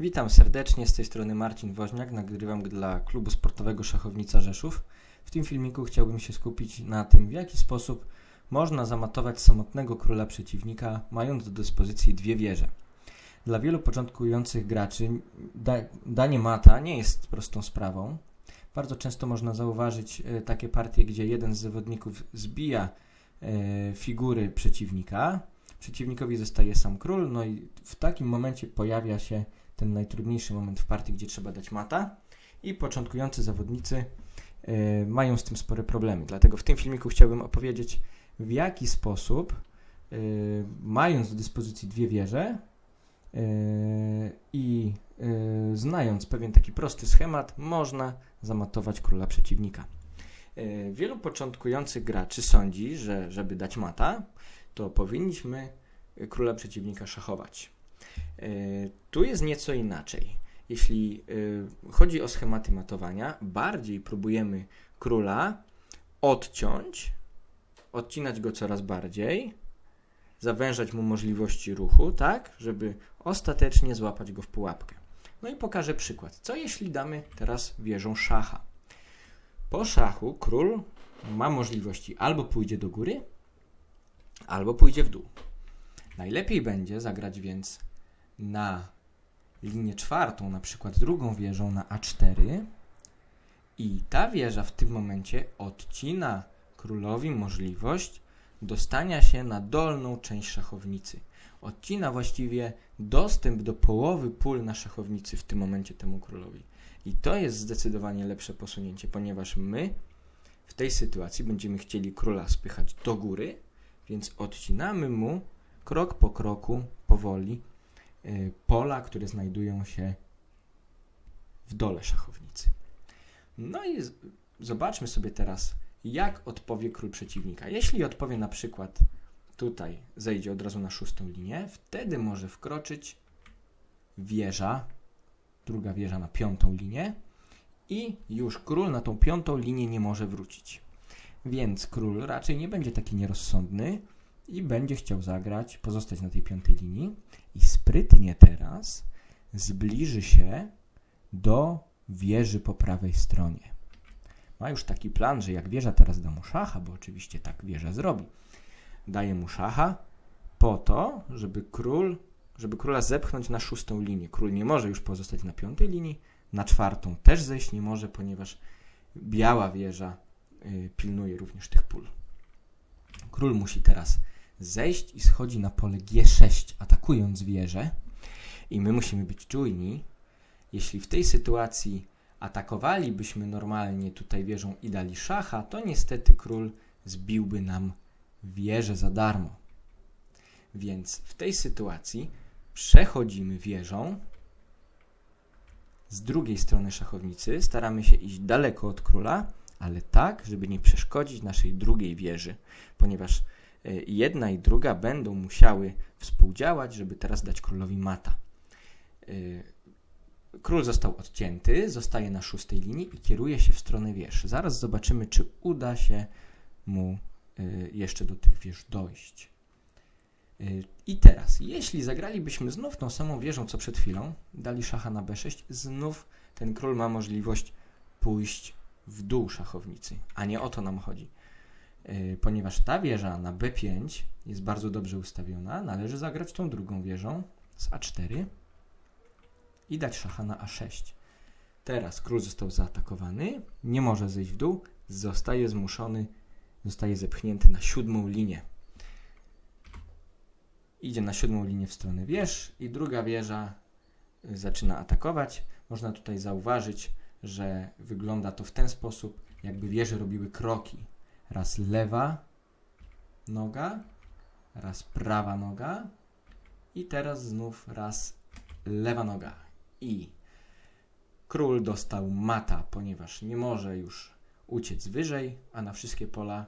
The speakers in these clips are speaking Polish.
Witam serdecznie, z tej strony Marcin Woźniak, nagrywam dla klubu sportowego Szachownica Rzeszów. W tym filmiku chciałbym się skupić na tym, w jaki sposób można zamatować samotnego króla przeciwnika, mając do dyspozycji dwie wieże. Dla wielu początkujących graczy da, danie mata nie jest prostą sprawą. Bardzo często można zauważyć e, takie partie, gdzie jeden z zawodników zbija e, figury przeciwnika, przeciwnikowi zostaje sam król, no i w takim momencie pojawia się ten najtrudniejszy moment w partii, gdzie trzeba dać mata i początkujący zawodnicy y, mają z tym spore problemy. Dlatego w tym filmiku chciałbym opowiedzieć, w jaki sposób, y, mając do dyspozycji dwie wieże y, i znając pewien taki prosty schemat, można zamatować króla przeciwnika. Wielu początkujących graczy sądzi, że żeby dać mata, to powinniśmy króla przeciwnika szachować. E, tu jest nieco inaczej. Jeśli e, chodzi o schematy matowania, bardziej próbujemy króla odciąć, odcinać go coraz bardziej, zawężać mu możliwości ruchu, tak, żeby ostatecznie złapać go w pułapkę. No i pokażę przykład. Co jeśli damy teraz wieżą szacha? Po szachu król ma możliwości albo pójdzie do góry, albo pójdzie w dół. Najlepiej będzie zagrać więc na linię czwartą, na przykład drugą wieżą na A4 i ta wieża w tym momencie odcina królowi możliwość dostania się na dolną część szachownicy. Odcina właściwie dostęp do połowy pól na szachownicy w tym momencie temu królowi. I to jest zdecydowanie lepsze posunięcie, ponieważ my w tej sytuacji będziemy chcieli króla spychać do góry, więc odcinamy mu krok po kroku, powoli, pola, które znajdują się w dole szachownicy. No i zobaczmy sobie teraz, jak odpowie król przeciwnika. Jeśli odpowie na przykład tutaj, zejdzie od razu na szóstą linię, wtedy może wkroczyć wieża, druga wieża na piątą linię i już król na tą piątą linię nie może wrócić. Więc król raczej nie będzie taki nierozsądny, i będzie chciał zagrać, pozostać na tej piątej linii i sprytnie teraz zbliży się do wieży po prawej stronie. Ma już taki plan, że jak wieża teraz da mu szacha, bo oczywiście tak wieża zrobi, daje mu szacha po to, żeby król, żeby króla zepchnąć na szóstą linię. Król nie może już pozostać na piątej linii, na czwartą też zejść nie może, ponieważ biała wieża y, pilnuje również tych pól. Król musi teraz zejść i schodzi na pole G6, atakując wieżę. I my musimy być czujni. Jeśli w tej sytuacji atakowalibyśmy normalnie tutaj wieżą i dali szacha, to niestety król zbiłby nam wieżę za darmo. Więc w tej sytuacji przechodzimy wieżą z drugiej strony szachownicy, staramy się iść daleko od króla, ale tak, żeby nie przeszkodzić naszej drugiej wieży, ponieważ jedna i druga będą musiały współdziałać, żeby teraz dać królowi mata. E, król został odcięty, zostaje na szóstej linii i kieruje się w stronę wież. Zaraz zobaczymy, czy uda się mu e, jeszcze do tych wież dojść. I teraz, jeśli zagralibyśmy znów tą samą wieżą, co przed chwilą, dali szacha na b6, znów ten król ma możliwość pójść w dół szachownicy, a nie o to nam chodzi. E, ponieważ ta wieża na B5 jest bardzo dobrze ustawiona, należy zagrać tą drugą wieżą z A4 i dać szacha na A6. Teraz król został zaatakowany, nie może zejść w dół, zostaje zmuszony, zostaje zepchnięty na siódmą linię. Idzie na siódmą linię w stronę wież i druga wieża zaczyna atakować. Można tutaj zauważyć, że wygląda to w ten sposób, jakby wieże robiły kroki raz lewa noga, raz prawa noga i teraz znów raz lewa noga. I król dostał mata, ponieważ nie może już uciec wyżej, a na wszystkie pola,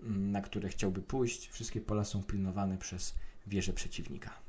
mm, na które chciałby pójść, wszystkie pola są pilnowane przez wieżę przeciwnika.